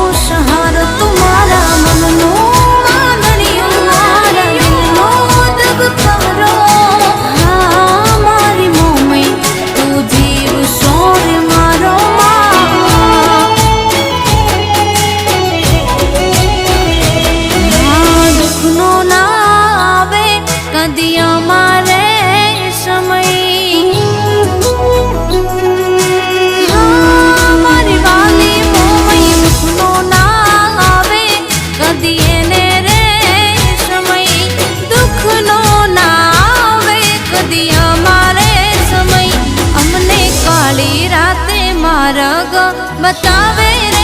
হোশ হারা তোমারা મારગો બતાવે રે